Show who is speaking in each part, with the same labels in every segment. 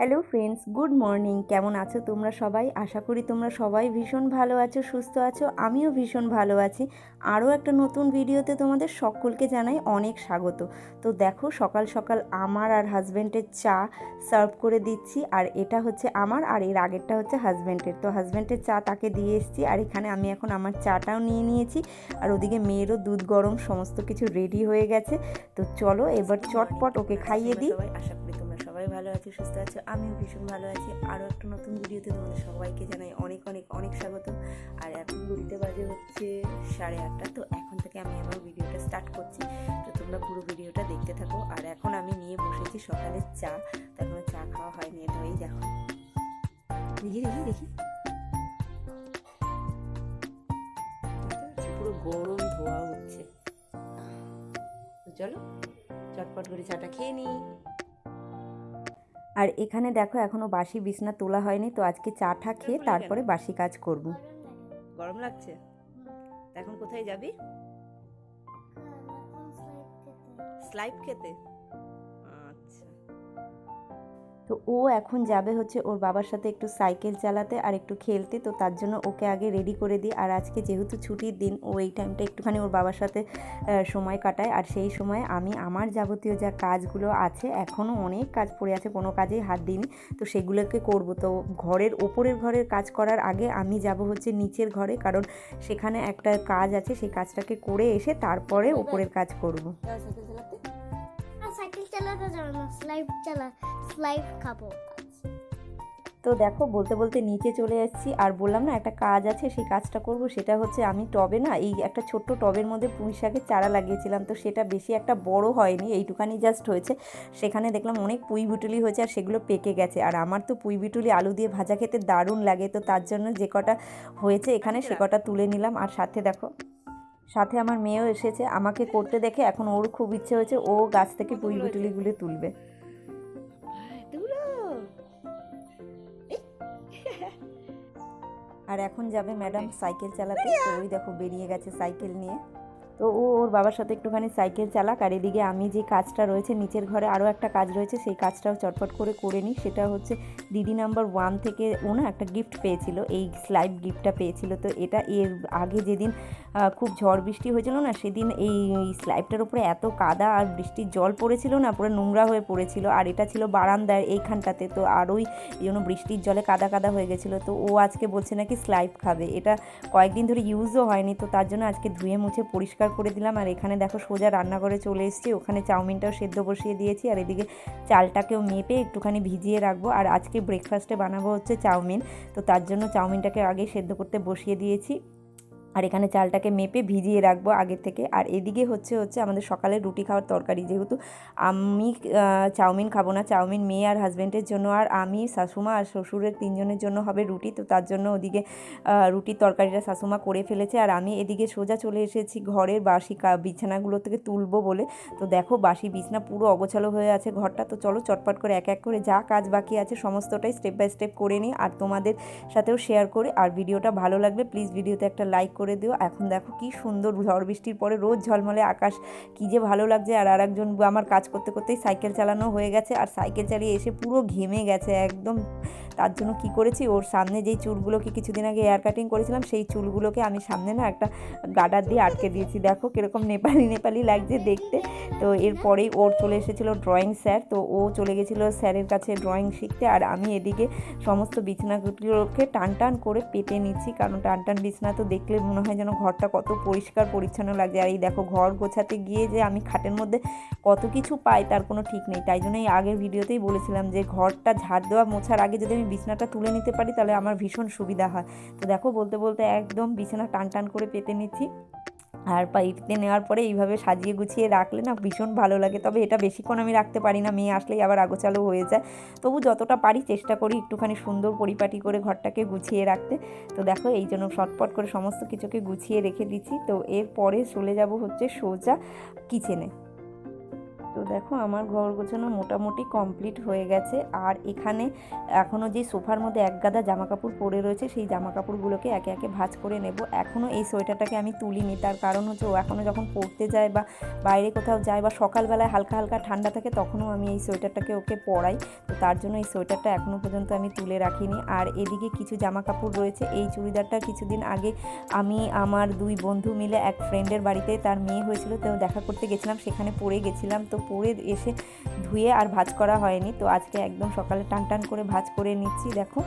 Speaker 1: Hello friends, good morning. কেমন আছো তোমরা সবাই? আশা করি তোমরা সবাই ভীষণ ভালো আছো, সুস্থ আছো, আমিও ভীষণ ভালো আছি। আরও একটা নতুন ভিডিওতে তোমাদের সকলকে জানাই অনেক স্বাগত। তো দেখো, সকাল সকাল আমার আর হাজব্যান্ডের চা সার্ভ করে দিচ্ছি, আর এটা হচ্ছে আমার, আর এর আগেরটা হচ্ছে হাজব্যান্ডের তো হাজব্যান্ডের চা তাকে দিয়ে এসেছি, আর এখানে আমি এখন আমার চাটাও নিয়ে নিয়েছি, আর ওদিকে মেয়েরও দুধ গরম, সমস্ত কিছু রেডি হয়ে গেছে। তো চলো এবার চটপট ওকে খাইয়ে দিই। আশা করি সবাই ভালো আছো, সুস্থ আছো? আমিও ভীষণ ভালো আছি। আরও একটা নতুন ভিডিওতে তোমাদের সবাইকে জানাই অনেক অনেক অনেক স্বাগত। আর এখন ঘুরতে বাজে হচ্ছে সাড়ে আটটা, তো এখন থেকে আমি আমার ভিডিওটা স্টার্ট করছি। তো তোমরা পুরো ভিডিওটা দেখতে থাকো। আর এখন আমি নিয়ে বসেছি সকালের চা। তো চা খাওয়া হয়নি এটা এই দেখো। দেখি দেখি দেখি। পুরো গরম ধোয়া হচ্ছে। চলো, চটপট করে চাটা খেয়ে নিই। আর এখানে দেখো এখনও বাসি বিছনা তোলা হয়নি তো আজকে চা ঠা খেয়ে তারপরে বাসি কাজ করব। গরম লাগছে? এখন কোথায় যাবি? স্লাইড খেতে? তো ও এখন যাবে হচ্ছে ওর বাবার সাথে একটু সাইকেল চালাতে আর একটু খেলতে, তো তার জন্য ওকে আগে রেডি করে দিই। আর আজকে যেহেতু ছুটির দিন, ও এই টাইমটা একটুখানি ওর বাবার সাথে সময় কাটায়। আর সেই সময় আমি আমার যাবতীয় যা কাজগুলো আছে এখনও অনেক কাজ পড়ে আছে, কোনো কাজেই হাত দিইনি। তো সেগুলোকে করব। তো ঘরের ওপরের ঘরের কাজ করার আগে আমি যাব হচ্ছে নিচের ঘরে, কারণ সেখানে একটা কাজ আছে, সেই কাজটাকে করে এসে তারপরে ওপরের কাজ করব। সাইকেল চালাতে
Speaker 2: যাব না স্লাইড চালা স্লাইড খাব।
Speaker 1: তো দেখো বলতে বলতে নিচে চলে এসেছি আর বললাম না একটা কাজ আছে সেই কাজটা করব সেটা হচ্ছে আমি টবে না এই একটা ছোট্ট টবের মধ্যে পুঁই শাকের চারা লাগিয়েছিলাম তো সেটা বেশি একটা বড় হয়নি এইটুখানি জাস্ট হয়েছে। সেখানে দেখলাম অনেক পুঁই বিটুলি হয়েছে আর সেগুলো পেকে গেছে আর আমার তো পুঁই বিটুলি আলু দিয়ে ভাজা খেতে দারুণ লাগে তো তার জন্য যে কটা হয়েছে এখানে সে কটা তুলে নিলাম আর সাথে দেখো সাথে আমার মেয়েও এসেছে আমাকে করতে দেখে এখন ওর খুব ইচ্ছে হয়েছে ও গাছ থেকে পুঁই বিটুলিগুলো তুলবে। আর এখন যাবে ম্যাডাম সাইকেল চালাতে ওই দেখো বেরিয়ে গেছে সাইকেল নিয়ে। তো ও ওর বাবার সাথে একটুখানি সাইকেল চালাক আর এদিকে আমি যে কাজটা রয়েছে, নিচের ঘরে আরও একটা কাজ রয়েছে, সেই কাজটাও চটপট করে করে নিই। সেটা হচ্ছে দিদি নাম্বার ওয়ান থেকে ও না একটা গিফট পেয়েছিল, এই স্লাইড গিফটটা পেয়েছিল। তো এটা এর আগে যেদিন খুব ঝড় বৃষ্টি হয়েছিল না, সেদিন এই স্লাইডটার উপরে এত কাদা আর বৃষ্টির জল পড়েছিল না, পুরো নোংরা হয়ে পড়েছিল। আর এটা ছিল বারান্দার এইখানটাতে, তো আরোই এই জন্য বৃষ্টির জলে কাদা কাদা হয়ে গেছিল। তো ও আজকে বলছে নাকি স্লাইড খাবে। এটা কয়েকদিন ধরে ইউজও হয়নি, তো তার জন্য আজকে ধুয়ে মুছে পরিষ্কার করে দিলাম। আর এখানে দেখো সোজা রান্নাঘরে চলে এসেছি। ওখানে চাউমিনটাও সেদ্ধ বসিয়ে দিয়েছি। আর এদিকে চালটাকেও মেপে একটুখানি ভিজিয়ে রাখব। আর আজকে ব্রেকফাস্টে বানাবো হচ্ছে চাউমিন। তো তার জন্য চাউমিনটাকে আগে সেদ্ধ করতে বসিয়ে দিয়েছি। আর এখানে চালটাকে মেপে ভিজিয়ে রাখব আগে থেকে। আর এদিকে হচ্ছে হচ্ছে আমাদের সকালে রুটি খাওয়ার তরকারি। যেহেতু আমি চাউমিন খাব না, চাউমিন মেয়ে আর হাজব্যান্ডের জন্য, আর আমি, শাশুমা আর শ্বশুরের তিনজনের জন্য হবে রুটি, তো তার জন্য ওদিকে রুটির তরকারিটা শাশুমা করে ফেলেছে। আর আমি এদিকে সোজা চলে এসেছি ঘরের বাসি বিছানাগুলো থেকে তুলবো বলে। তো দেখো, বাসি বিছনা পুরো অগোছালো হয়ে আছে ঘরটা। তো চলো চটপট করে এক এক করে যা কাজ বাকি আছে সমস্তটাই স্টেপ বাই স্টেপ করে নিই। আর তোমাদের সাথেও শেয়ার করে। আর ভিডিওটা ভালো লাগলে প্লিজ ভিডিওতে একটা লাইক করে দিও। এখন দেখো কি সুন্দর ঝড় বৃষ্টির পরে রোজ ঝলমলে আকাশ। কি যে ভালো লাগছে। আর আর একজন আমার কাজ করতে করতেই সাইকেল চালানো হয়ে গেছে। আর সাইকেল চালিয়ে এসে পুরো ঘেমে গেছে। একদম তার জন্য কি করেছি? ওর সামনে যেই চুলগুলোকে কিছুদিন আগে হেয়ার কাটিং করেছিলাম, সেই চুলগুলোকে আমি সামনে না একটা গাডার দিয়ে আটকে দিয়েছি। দেখো কীরকম নেপালি নেপালি লাগছে দেখতে। তো এরপরেই ওর চলে এসেছিল ড্রয়িং স্যার তো ও চলে গেছিল স্যারের কাছে ড্রয়িং শিখতে। আর আমি এদিকে সমস্ত বিছানাগুলোকে টান টান করে পেতে নিচ্ছি, কারণ টান টান বিছানা তো দেখলে মনে হয় যেন ঘরটা কত পরিষ্কার, পরিচ্ছন্ন লাগছে। আর এই দেখো ঘর গোছাতে গিয়ে যে আমি খাটের মধ্যে কত কিছু পাই, তার কোনো ঠিক নেই। তাই জন্য এই আগের ভিডিওতেই বলেছিলাম যে ঘরটা ঝাড় দেওয়া, মোছার আগে যদি আমি বিছানাটা তুলে নিতে পারি, তাহলে আমার ভীষণ সুবিধা হয়। তো দেখো, বলতে বলতে একদম বিছানা টান টান করে পেতে নিচ্ছি। আর পাইপতে নেওয়ার পরে এইভাবে সাজিয়ে গুছিয়ে রাখলে না ভীষণ ভালো লাগে। তবে এটা বেশিক্ষণ আমি রাখতে পারি না, মেয়ে আসলেই আবার আগোচালো হয়ে যায়। তবু যতটা পারি চেষ্টা করি একটুখানি সুন্দর পরিপাটি করে ঘরটাকে গুছিয়ে রাখতে। তো দেখো, এই জন্য শটপট করে সমস্ত কিছুকে গুছিয়ে রেখে দিচ্ছি। তো এরপরে চলে যাব হচ্ছে সোজা কিচেনে তো দেখো আমার ঘর গোছানো মোটামুটি কমপ্লিট হয়ে গেছে। আর এখানে এখনও যে সোফার মধ্যে এক গাদা জামা কাপড় পরে রয়েছে, সেই জামা কাপড়গুলোকে একে একে ভাঁজ করে নেব। এখনও এই সোয়েটারটাকে আমি তুলিনি। তার কারণ হচ্ছে ও এখনও যখন পড়তে যায় বা বাইরে কোথাও যায় বা সকালবেলায় হালকা হালকা ঠান্ডা থাকে, তখনও আমি এই সোয়েটারটাকে ওকে পরাই। তো তার জন্য এই সোয়েটারটা এখনও পর্যন্ত আমি তুলে রাখিনি। আর এদিকে কিছু জামা কাপড় রয়েছে। এই চুড়িদারটা কিছুদিন আগে আমি আমার দুই বন্ধু মিলে এক ফ্রেন্ডের বাড়িতে তার মেয়ে হয়েছিল, তো দেখা করতে গেছিলাম। সেখানে পরে গেছিলাম। তো পরে এসে ধুয়ে আর ভাঁজ করা হয়নি। তো আজকে একদম সকালে টান টান করে ভাঁজ করে নিচ্ছি, দেখো।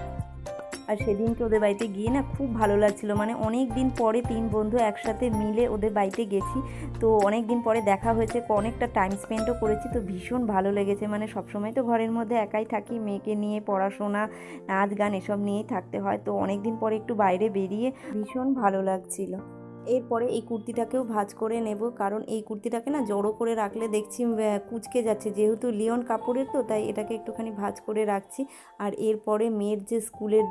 Speaker 1: আর সেদিনকে ওদের বাড়িতে গিয়ে না খুব ভালো লাগছিল। মানে অনেক দিন পরে তিন বন্ধু একসাথে মিলে ওদের বাড়িতে গেছি। তো অনেক দিন পরে দেখা হয়েছে, অনেকটা টাইম স্পেন্ডও করেছি। তো ভীষণ ভালো লেগেছে। মানে সবসময় তো ঘরের মধ্যে একাই থাকি, মেয়েকে নিয়ে পড়াশোনা, নাচ গান এসব নিয়েই থাকতে হয়। তো অনেক দিন পরে একটু বাইরে বেরিয়ে ভীষণ ভালো লাগছিল। এরপরে এই কুর্তিটাকেও ভাঁজ করে নেব, কারণ এই কুর্তিটাকে না জড়ো করে রাখলে দেখছি কুচকে যাচ্ছে। যেহেতু লিওন কাপড়ের তো, তাই এটাকে একটুখানি ভাঁজ করে রাখছি। আর এরপরে মেয়ের যে স্কুলের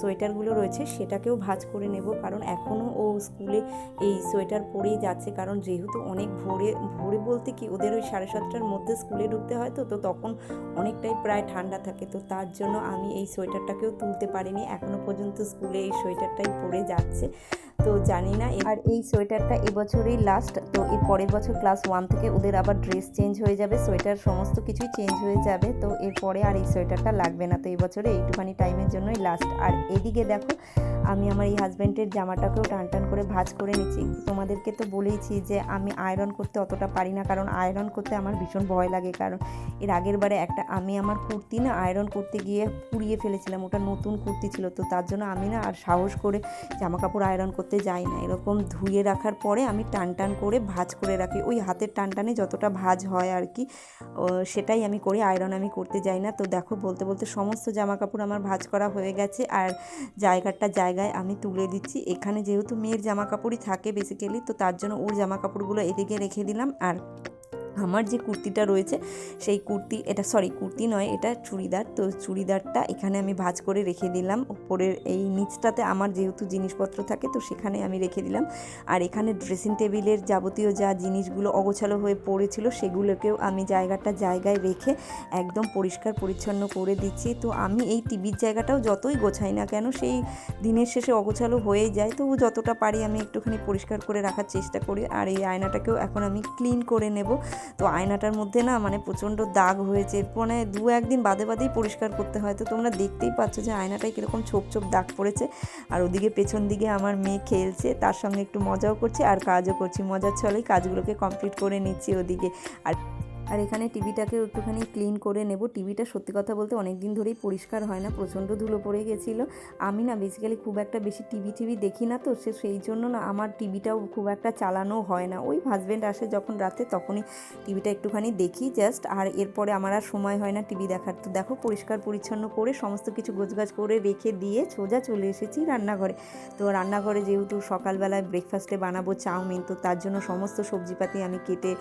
Speaker 1: সোয়েটারগুলো রয়েছে, সেটাকেও ভাঁজ করে নেব, কারণ এখনও ও স্কুলে এই সোয়েটার পরেই যাচ্ছে। কারণ যেহেতু অনেক ভোরে ভোরে বলতে কি, ওদের ওই সাড়ে সাতটার মধ্যে স্কুলে ঢুকতে হয় তো তো তখন অনেকটাই প্রায় ঠান্ডা থাকে। তো তার জন্য আমি এই সোয়েটারটাকেও তুলতে পারিনি। এখনও পর্যন্ত স্কুলে এই সোয়েটারটাই পরে যাচ্ছে। তো জানি না আর এই সোয়েটারটা এবছরই লাস্ট তো এর পরের বছর ক্লাস ওয়ান থেকে ওদের আবার ড্রেস চেঞ্জ হয়ে যাবে, সোয়েটার সমস্ত কিছুই চেঞ্জ হয়ে যাবে, তো এরপরে আর এই সোয়েটারটা লাগবে না, তো এবছরে বছরে এইটুখানি টাইমের জন্যই লাস্ট আর এদিকে দেখো আমি আমার এই হাজব্যান্ডের জামাটাকেও টান টান করে ভাজ করে নিচ্ছি। তোমাদেরকে তো বলেইছি যে আমি আয়রন করতে অতটা পারি না, কারণ আয়রন করতে আমার ভীষণ ভয় লাগে। কারণ এর আগের বারে একটা আমি আমার কুর্তি না আয়রন করতে গিয়ে পুড়িয়ে ফেলেছিলাম, ওটা নতুন কুর্তি ছিল, তো তার জন্য আমি না আর সাহস করে জামা কাপড় আয়রন করতে যাই না। এরকম ধুয়ে রাখার পরে আমি টান টান করে ভাজ করে রাখি। ওই হাতের টান টানে যতটা ভাজ হয় আর কি সেটাই আমি করি আয়রন আমি করতে যাই না। তো দেখো, বলতে বলতে সমস্ত জামা কাপড় আমার ভাজ করা হয়ে গেছে, আর জায়গাটা জায়গায় আমি তুলে দিচ্ছি। এখানে যেহেতু মেয়ের জামা কাপড়ই থাকে বেসিক্যালি তো তার জন্য ওর জামা কাপড়গুলো এদিকে রেখে দিলাম। আর আমার যে কুর্তিটা রয়েছে, সেই কুর্তি, এটা সরি কুর্তি নয়, এটা চুড়িদার। তো চুড়িদারটা এখানে আমি ভাঁজ করে রেখে দিলাম। উপরের এই নিচটাতে আমার যেহেতু জিনিসপত্র থাকে, তো সেখানে আমি রেখে দিলাম। আর এখানে ড্রেসিং টেবিলের যাবতীয় যা জিনিসগুলো অগোছালো হয়ে পড়েছিল, সেগুলোকেও আমি জায়গাটা জায়গায় রেখে একদম পরিষ্কার পরিচ্ছন্ন করে দিচ্ছি। তো আমি এই টিভির জায়গাটাও যতই গোছাই না কেন, সেই দিনের শেষে অগোছালো হয়েই যায়। তো যতটা পারি আমি একটুখানি পরিষ্কার করে রাখার চেষ্টা করি। আর এই আয়নাটাকেও এখন আমি ক্লিন করে নেব। তো আয়নাটার মধ্যে না মানে প্রচণ্ড দাগ হয়েছে। মানে দু একদিন বাদে বাদেই পরিষ্কার করতে হয়। তো তোমরা দেখতেই পাচ্ছ যে আয়নাটায় কীরকম ছোপ ছোপ দাগ পড়েছে। আর ওদিকে পেছন দিকে আমার মেয়ে খেলছে, তার সঙ্গে একটু মজাও করছি আর কাজও করছি। মজার ছলেই কাজগুলোকে কমপ্লিট করে নিচ্ছি ওদিকে। আর আর এখানে টিভিটাকে একটুখানি ক্লিন করে নেব। টিভিটা সত্যি কথা বলতে অনেক দিন ধরেই পরিষ্কার হয় না, প্রচণ্ড ধুলো পড়ে গেছিল। আমি না বেসিক্যালি খুব একটা বেশি টিভি টিভি দেখি না তো, সে সেই জন্য না আমার টিভিটাও খুব একটা চালানো হয় না। ওই হাজব্যান্ড আসে যখন রাতে তখনই টিভিটা একটুখানি দেখি জাস্ট আর এরপরে আমার আর সময় হয় না টিভি দেখার। তো দেখো পরিষ্কার পরিচ্ছন্ন করে সমস্ত কিছু গোছগাছ করে রেখে দিয়ে সোজা চলে এসেছি রান্নাঘরে। তো রান্নাঘরে যেহেতু সকালবেলায় ব্রেকফাস্টে বানাবো চাউমিন, তো তার জন্য সমস্ত সবজিপাতি আমি কেটে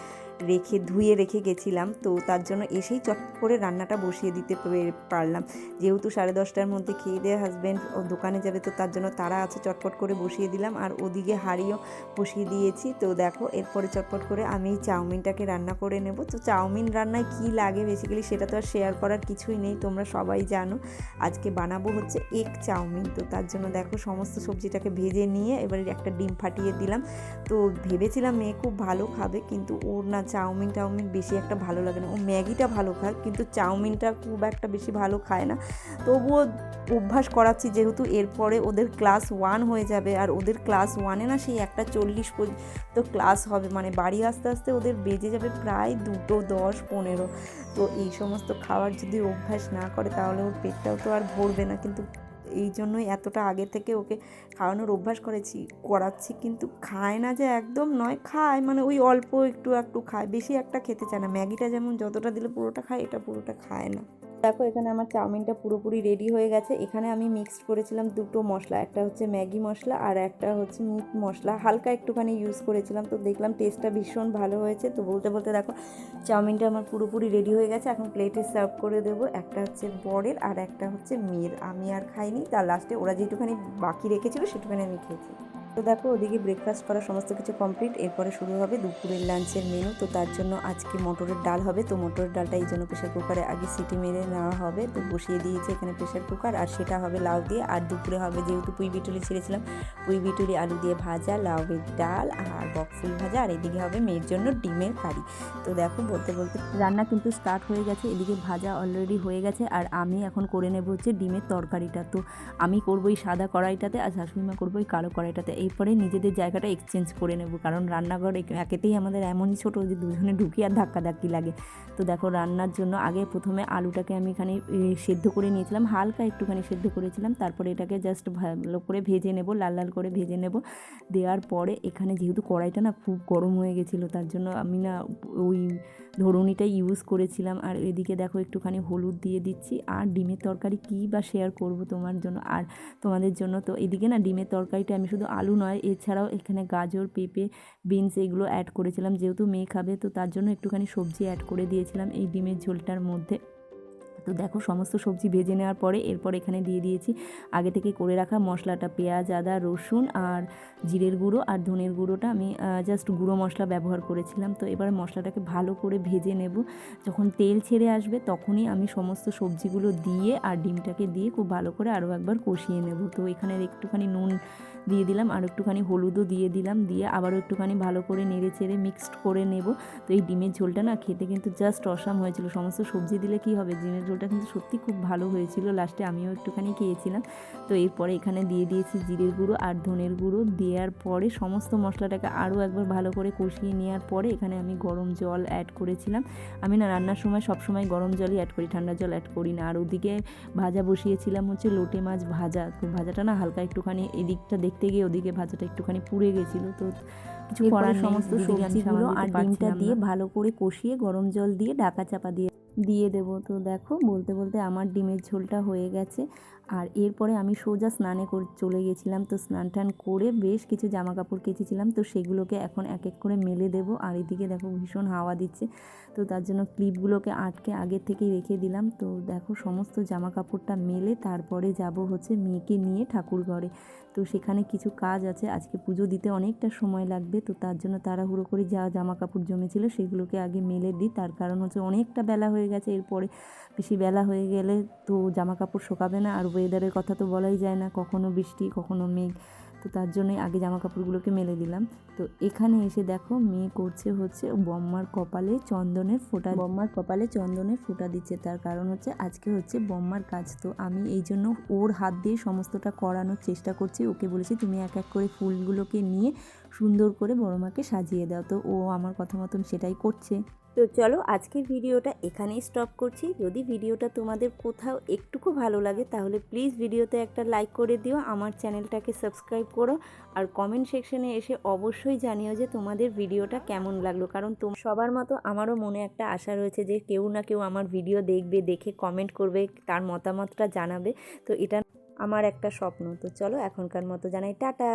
Speaker 1: রেখে ধুয়ে রেখে গেছিলাম তো তার জন্য এসেই চট করে রান্নাটা বসিয়ে দিতে পারলাম। যেহেতু সাড়ে দশটার মধ্যে খেয়ে দিয়ে হাজব্যান্ড দোকানে যাবে, তো তার জন্য তারা আছে, চটপট করে বসিয়ে দিলাম। আর ওদিকে হাঁড়িও বসিয়ে দিয়েছি। তো দেখো, এরপরে চটপট করে আমি চাউমিনটাকে রান্না করে নেব। তো চাউমিন রান্নায় কি লাগে বেসিক্যালি সেটা তো আর শেয়ার করার কিছুই নেই, তোমরা সবাই জানো। আজকে বানাবো হচ্ছে এগ চাউমিন। তো তার জন্য দেখো, সমস্ত সবজিটাকে ভেজে নিয়ে এবারে একটা ডিম ফাটিয়ে দিলাম। তো ভেবেছিলাম মেয়ে খুব ভালো খাবে, কিন্তু ওর না চাউমিন টাউমিন বেশি একটা ভালো লাগে না। ও ম্যাগিটা ভালো খায়, কিন্তু চাউমিনটা খুব একটা বেশি ভালো খায় না। তবুও অভ্যাস করাচ্ছি যেহেতু এরপরে ওদের ক্লাস ওয়ান হয়ে যাবে, আর ওদের ক্লাস ওয়ানে না সেই একটা চল্লিশ পর্যন্ত ক্লাস হবে। মানে বাড়ি আসতে আসতে ওদের বেজে যাবে প্রায় দুটো, দশ, পনেরো। তো এই সমস্ত খাবার যদি অভ্যাস না করে তাহলে ওর পেটটাও তো আর ভরবে না। কিন্তু এই জন্যই এতটা আগে থেকে ওকে খাওয়ানোর অভ্যাস করেছি, করাচ্ছি কিন্তু খায় না যে একদম নয়, খায় মানে ওই অল্প একটু একটু খায়, বেশি একটা খেতে চায় না। ম্যাগিটা যেমন যতটা দিলে পুরোটা খায়, এটা পুরোটা খায় না। দেখো এখানে আমার চাউমিনটা পুরোপুরি রেডি হয়ে গেছে। এখানে আমি মিক্সড করেছিলাম দুটো মশলা, একটা হচ্ছে ম্যাগি মশলা আর একটা হচ্ছে মিট মশলা। হালকা একটুখানি ইউজ করেছিলাম তো দেখলাম টেস্টটা ভীষণ ভালো হয়েছে। তো বলতে বলতে দেখো, চাউমিনটা আমার পুরোপুরি রেডি হয়ে গেছে। এখন প্লেটে সার্ভ করে দেবো। একটা হচ্ছে বরের আর একটা হচ্ছে মেয়ের। আমি আর খাইনি। তার লাস্টে ওরা যেটুখানি বাকি রেখেছিল, সেটুখানি আমি খেয়েছি। তো দেখো, ওদিকে ব্রেকফাস্ট করা সমস্ত কিছু কমপ্লিট এরপরে শুরু হবে দুপুরের লাঞ্চের মেনু তো তার জন্য আজকে মটরের ডাল হবে। তো মটরের ডালটা এই জন্য প্রেশার কুকারে আগে সিটি মেরে নেওয়া হবে। তো বসিয়ে দিয়েছে এখানে প্রেশার কুকার আর সেটা হবে লাউ দিয়ে। আর দুপুরে হবে যেহেতু পুঁই বিটুলি ছেড়েছিলাম, পুঁই বিটুলি, আলু দিয়ে ভাজা, লাউয়ের ডাল, আর বকফুল ভাজা। আর এদিকে হবে মেয়ের জন্য ডিমের কারি। তো দেখো, বলতে বলতে রান্না কিন্তু স্টার্ট হয়ে গেছে। এদিকে ভাজা অলরেডি হয়ে গেছে, আর আমি এখন করে নেব হচ্ছে ডিমের তরকারিটা। তো আমি করব এই সাদা কড়াইটাতে, আর শাশুড়ি মা করব এই কালো কড়াইটাতে। এরপরে নিজেদের জায়গাটা এক্সচেঞ্জ করে নেব। কারণ রান্নাঘর এক- একেতেই আমাদের এমনই ছোটো যে দুজনে ঢুকি আর ধাক্কাধাক্কি লাগে। তো দেখো রান্নার জন্য আগে প্রথমে আলুটাকে আমি এখানে সেদ্ধ করে নিয়েছিলাম। হালকা একটুখানি সেদ্ধ করেছিলাম। তারপরে এটাকে জাস্ট ভালো করে ভেজে নেব, লাল লাল করে ভেজে নেব। দেওয়ার পরে এখানে যেহেতু কড়াইটা না খুব গরম হয়ে গেছিল, তার জন্য আমি না ওই ধরুনিটা ইউজ করেছিলাম, আর এদিকে দেখো একটুখানি হলুদ দিয়ে দিচ্ছি। আর ডিমের তরকারি কী বা শেয়ার করব তোমার জন্য? আর তোমাদের জন্য তো এদিকে না ডিমের তরকারিটা আমি শুধু আলু নয়, এছাড়াও এখানে গাজর, পেঁপে বিনস এগুলো অ্যাড করেছিলাম। যেহেতু মেয়ে খাবে, তো তার জন্য একটুখানি সবজি অ্যাড করে দিয়েছিলাম এই ডিমের ঝোলটার মধ্যে। তো দেখো সমস্ত সবজি ভেজে নেওয়ার পরে এরপর এখানে দিয়ে দিয়েছি আগে থেকে করে রাখা মশলাটা, পেঁয়াজ, আদা, রসুন আর জিরের গুঁড়ো আর ধনের গুঁড়োটা আমি জাস্ট গুঁড়ো মশলা ব্যবহার করেছিলাম। তো এবার মশলাটাকে ভালো করে ভেজে নেব। যখন তেল ছেড়ে আসবে তখনই আমি সমস্ত সবজিগুলো দিয়ে আর ডিমটাকে দিয়ে খুব ভালো করে আরও একবার কষিয়ে নেব। তো এখানে একটুখানি নুন দিয়ে দিলাম আর একটুখানি হলুদও দিয়ে দিলাম, দিয়ে আবারও একটুখানি ভালো করে নেড়ে চেড়ে মিক্সড করে নেব। তো এই ডিমের ঝোলটা না খেতে কিন্তু জাস্ট অসাম হয়েছিল। সমস্ত সবজি দিলে কি হবে? ডিমের ঝোলটা কিন্তু সত্যি খুব ভালো হয়েছিল। লাস্টে আমিও একটুখানি খেয়েছিলাম। তো এরপরে এখানে দিয়ে দিয়েছি জিরের গুঁড়ো আর ধনের গুঁড়ো। দেওয়ার পরে সমস্ত মশলাটাকে আরও একবার ভালো করে কষিয়ে নেওয়ার পরে এখানে আমি গরম জল অ্যাড করেছিলাম। আমি না রান্নার সময় সব সময় গরম জলই অ্যাড করি ঠান্ডা জল অ্যাড করি না। আর ওদিকে ভাজা বসিয়েছিলাম হচ্ছে লোটে মাছ ভাজা। তো ভাজাটা না হালকা একটুখানি এদিকটা দেখতে গিয়ে ওদিকে ভাজাটা একটুখানি পুড়ে গেছিল। তো কিছু করার
Speaker 3: সমস্ত
Speaker 1: সবজিগুলো আর ডিমটা
Speaker 3: দিয়ে
Speaker 1: ভালো করে কষিয়ে গরম জল দিয়ে ঢাকা চাপা দিয়ে দিয়ে দেবো। তো দেখো, বলতে বলতে আমার ডিমের ঝোলটা হয়ে গেছে। আর এরপরে আমি সোজা স্নানে করে, চলে গেছিলাম। তো স্নান টান করে বেশ কিছু জামা কাপড় কেচেছিলাম। তো সেগুলোকে এখন এক এক করে মেলে দেবো। আর এদিকে দেখো, ভীষণ হাওয়া দিচ্ছে। তো তার জন্য ক্লিপগুলোকে আটকে আগে থেকেই রেখে দিলাম। তো দেখো, সমস্ত জামা কাপড়টা মেলে তারপরে যাব হচ্ছে মেয়েকে নিয়ে ঠাকুর ঘরে। তো সেখানে কিছু কাজ আছে। আজকে পুজো দিতে অনেকটা সময় লাগবে, তো তার জন্য তাড়াহুড়ো করে যা জামা কাপড় জমেছিল সেগুলোকে আগে মেলে দিই। তার কারণ হচ্ছে অনেকটা বেলা হয়ে গেছে, এরপরে বেশি বেলা হয়ে গেলে তো জামা কাপড় শোকাবে না। আর ওয়েদারের কথা তো বলাই যায় না, কখনো বৃষ্টি, কখনো মেঘ। তো তার জন্যই আগে জামা কাপড়গুলোকে মেলে দিলাম। তো এখানে এসে দেখো মেয়ে করছে হচ্ছে বম্মার কপালে চন্দনের ফোঁটা বম্মার কপালে চন্দনের ফোঁটা দিচ্ছে। তার কারণ হচ্ছে আজকে হচ্ছে বম্মার কাজ। তো আমি এই জন্য ওর হাত দিয়ে সমস্তটা করানোর চেষ্টা করছি। ওকে বলেছি, তুমি এক এক করে ফুলগুলোকে নিয়ে সুন্দর করে বড় মাকে সাজিয়ে দাও। তো ও আমার কথা মতন সেটাই করছে। তো চলো আজকের ভিডিওটা এখানেই স্টপ করছি। যদি ভিডিওটা তোমাদের কোথাও একটুকু ভালো লাগে, তাহলে প্লিজ ভিডিওতে একটা লাইক করে দিও, আমার চ্যানেলটাকে সাবস্ক্রাইব করো, আর কমেন্ট সেকশনে এসে অবশ্যই জানিও যে তোমাদের ভিডিওটা কেমন লাগল। কারণ তোম সবার মতো আমারও মনে একটা আশা রয়েছে যে কেউ না কেউ আমার ভিডিও দেখবে, দেখে কমেন্ট করবে, তার মতামতটা জানাবে। তো এটা আমার একটা স্বপ্ন। তো চলো এখনকার মতো জানাই, টাটা!